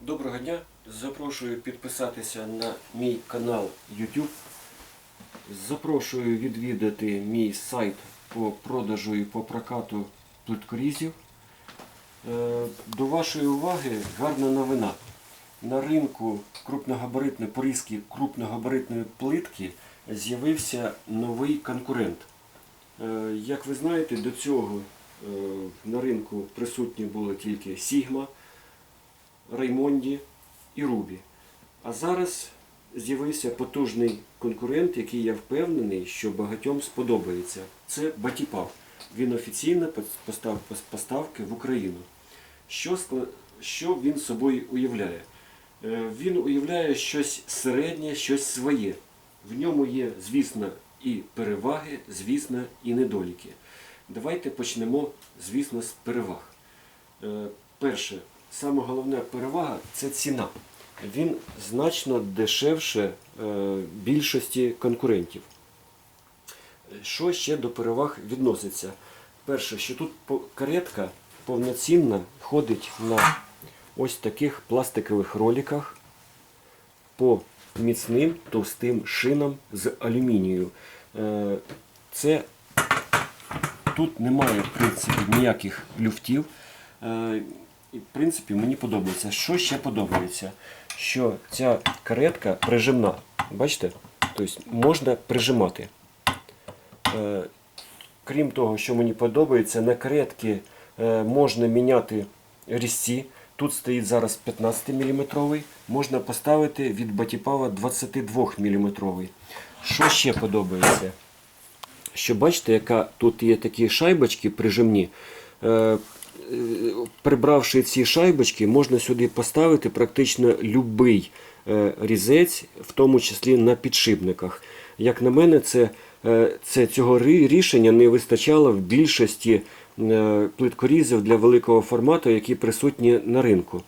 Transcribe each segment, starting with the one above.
Доброго дня! Запрошую підписатися на мій канал YouTube. Запрошую відвідати мій сайт по продажу і по прокату плиткорізів. Е, До вашої уваги гарна новина. На ринку крупногабаритної порізки крупногабаритної плитки з'явився новий конкурент. Е, Як ви знаєте, до цього е, на ринку присутні були тільки Sigma, Раймонді і Рубі. А зараз з'явився потужний конкурент, який я впевнений, що багатьом сподобається. Це Батіпав. Він офіційно постав поставки в Україну. Що, що він собою уявляє? Е, Він уявляє щось середнє, щось своє. В ньому є, звісно, і переваги, звісно, і недоліки. Давайте почнемо, звісно, з переваг. Е, Перше, саме головна перевага це ціна. Він значно дешевше е, більшості конкурентів. Що ще до переваг відноситься? Перше, що тут каретка повноцінна ходить на ось таких пластикових роликах по міцним товстим шинам з алюмінію. Е, Це тут немає в принципі ніяких люфтів. Е, І в принципі мені подобається. Що ще подобається? Що ця каретка прижимна. Бачите? Тобто можна прижимати. Е, Крім того, що мені подобається, на каретки е, можна міняти різці. Тут стоїть зараз 15 мм, можна поставити від Батіпава 22 мм. Що ще подобається? Що бачите, яка тут є такі шайбочки прижимні. Е, е, Прибравши ці шайбочки, можна сюди поставити практично будь-який різець, в тому числі на підшипниках. Як на мене, це, е, це цього рішення не вистачало в більшості е, плиткорізів для великого формату, які присутні на ринку.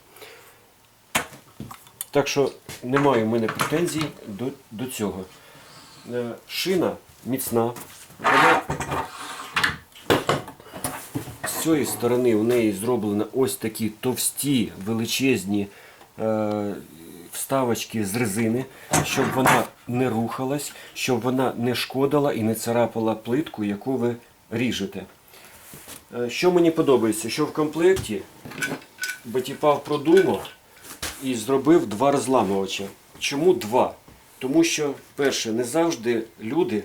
Так що немає в мене претензій до, до цього. Е, Шина міцна. Вона з цієї сторони у неї зроблено ось такі товсті, величезні е, вставочки з резини, щоб вона не рухалась, щоб вона не шкодила і не царапала плитку, яку ви ріжете. Е, що мені подобається, що в комплекті Батіпав продумав і зробив два розламувача. Чому два? Тому що, перше, не завжди люди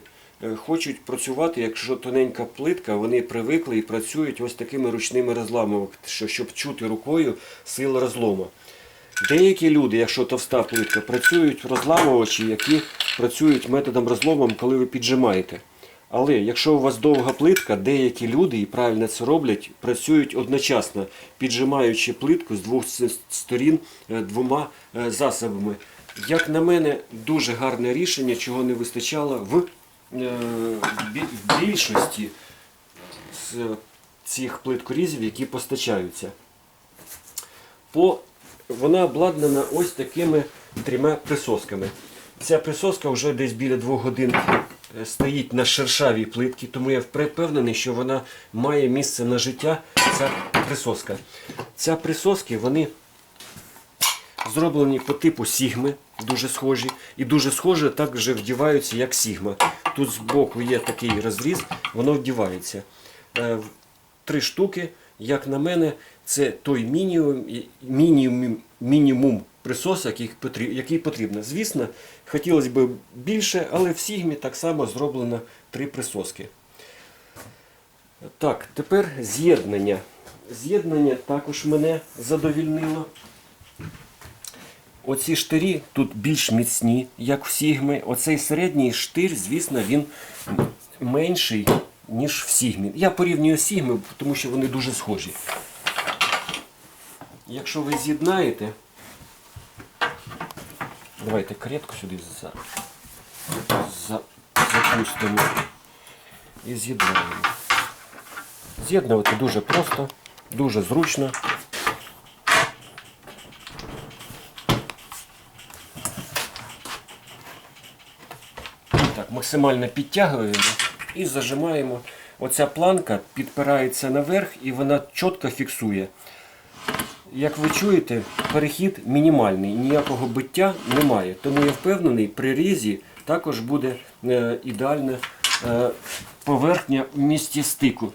хочуть працювати, якщо тоненька плитка, вони привикли і працюють ось такими ручними розламувачами, що- щоб чути рукою силу розлому. Деякі люди, якщо товста плитка, працюють розламувачі, які працюють методом розломом, коли ви піджимаєте. Але якщо у вас довга плитка, деякі люди, і правильно це роблять, працюють одночасно, піджимаючи плитку з двох сторін е, двома е, засобами. Як на мене, дуже гарне рішення, чого не вистачало в, е, в більшості з цих плиткорізів, які постачаються. По, вона обладнана ось такими трьома присосками. Ця присоска вже десь біля двох годин е, стоїть на шершавій плитці, тому я впевнений, що вона має місце на життя, ця присоска. Ця присоски, вони зроблені по типу сігми, дуже схожі, і дуже схожі також вдіваються, як сігма. Тут збоку є такий розріз, воно вдівається. Е, Три штуки, як на мене, це той мінімум, мінімум, мінімум потрібно, який потрібно. Звісно, хотілося б більше, але в Сігмі так само зроблено три присоски. Так, тепер з'єднання. З'єднання також мене задовільнило. Оці штирі тут більш міцні, як в Сігми. Оцей середній штир, звісно, він менший, ніж в Сігмі. Я порівнюю Сігми, тому що вони дуже схожі. Якщо ви з'єднаєте, давайте каретку сюди за, за, запустимо і з'єднаємо. З'єднувати дуже просто, дуже зручно. Так, максимально підтягуємо і зажимаємо. Оця планка підпирається наверх і вона чітко фіксує. як ви чуєте, перехід мінімальний, ніякого биття немає. Тому я впевнений, при різі також буде е, ідеальна е, поверхня в місті стику.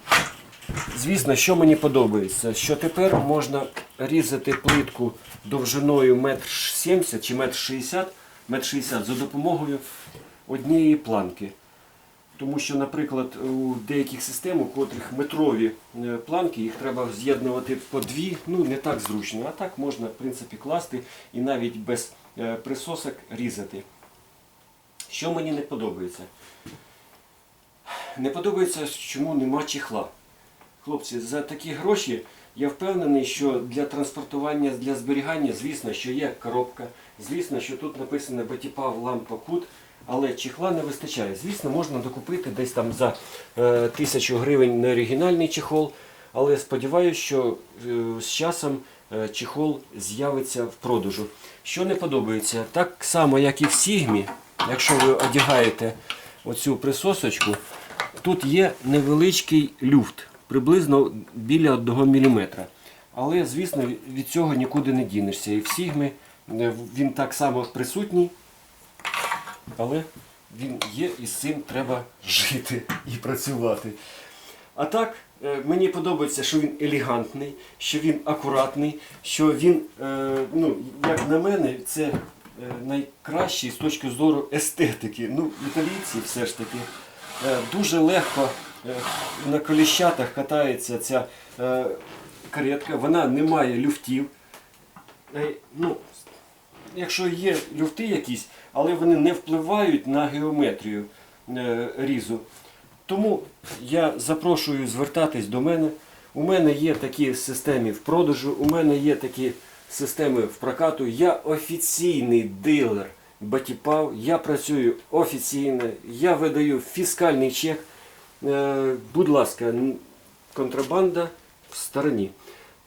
Звісно, що мені подобається, що тепер можна різати плитку довжиною 1,70 м чи 1,60 м, 1,60 м за допомогою однієї планки. Тому що, наприклад, у деяких систем, у котрих метрові е, планки, їх треба з'єднувати по дві, ну не так зручно. А так можна, в принципі, класти і навіть без е, присосок різати. Що мені не подобається? Не подобається, чому нема чехла. Хлопці, за такі гроші я впевнений, що для транспортування, для зберігання, звісно, що є коробка, звісно, що тут написано Батіпав лампа кут, але чехла не вистачає. Звісно, можна докупити десь там за е, тисячу гривень на оригінальний чехол, але сподіваюся, що е, з часом е, чехол з'явиться в продажу. Що не подобається, так само, як і в Сігмі, якщо ви одягаєте оцю присосочку, тут є невеличкий люфт, приблизно біля 1 мм. Але, звісно, від цього нікуди не дінешся. І в Сігмі він так само присутній, але він є і з цим треба жити і працювати. А так, е, мені подобається, що він елегантний, що він акуратний, що він, е, ну, як на мене, це е, найкращий з точки зору естетики. Ну, італійці все ж таки дуже легко на коліщатах катається ця каретка, вона не має люфтів. Ну, якщо є люфти якісь, але вони не впливають на геометрію е, різу. Тому я запрошую звертатись до мене. У мене є такі системи в продажу, у мене є такі системи в прокату. Я офіційний дилер Батіпав, я працюю офіційно, я видаю фіскальний чек. Е, Будь ласка, контрабанда в стороні.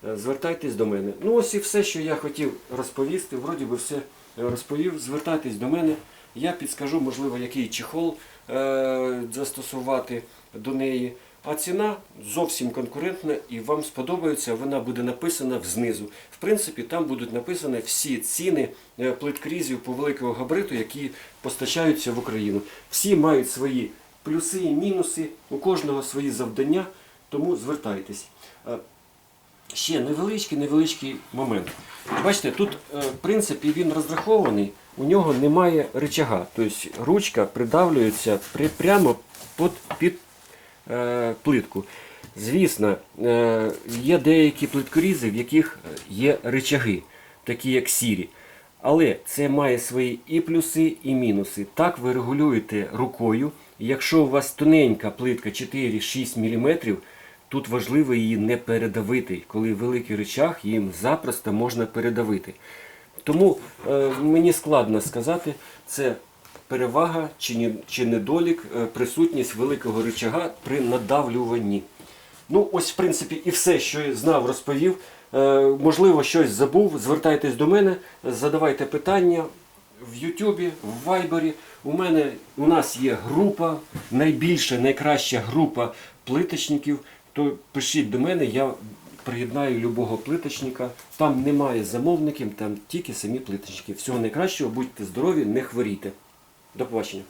Е, Звертайтесь до мене. Ну ось і все, що я хотів розповісти. Вроді би все е, розповів. Звертайтесь до мене. Я підскажу, можливо, який чехол е, застосувати до неї. А ціна зовсім конкурентна і вам сподобається, вона буде написана знизу. В принципі, там будуть написані всі ціни е, плиткрізів по великого габариту, які постачаються в Україну. Всі мають свої плюси і мінуси, у кожного свої завдання, тому звертайтесь. Ще невеличкий, невеличкий момент. Бачите, тут, е, в принципі, він розрахований, у нього немає рычага. Тобто ручка придавлюється при, прямо під, під е, плитку. Звісно, е, є деякі плиткорізи, в яких є рычаги, такі як сірі. Але це має свої і плюси, і мінуси. Так ви регулюєте рукою. Якщо у вас тоненька плитка 4-6 мм, тут важливо її не передавити. Коли великий рычаг, їм запросто можна передавити. Тому е, мені складно сказати, це перевага чи, ні, чи недолік, е, присутність великого рычага при надавлюванні. Ну, ось, в принципі, і все, що я знав, розповів. Е, можливо, щось забув. Звертайтесь до мене, задавайте питання в Ютубі, в Вайбері. У мене у нас є група, найбільша, найкраща група плиточників. То пишіть до мене, я приєднаю любого плиточника. Там немає замовників, там тільки самі плиточники. Всього найкращого, будьте здорові, не хворійте. До побачення.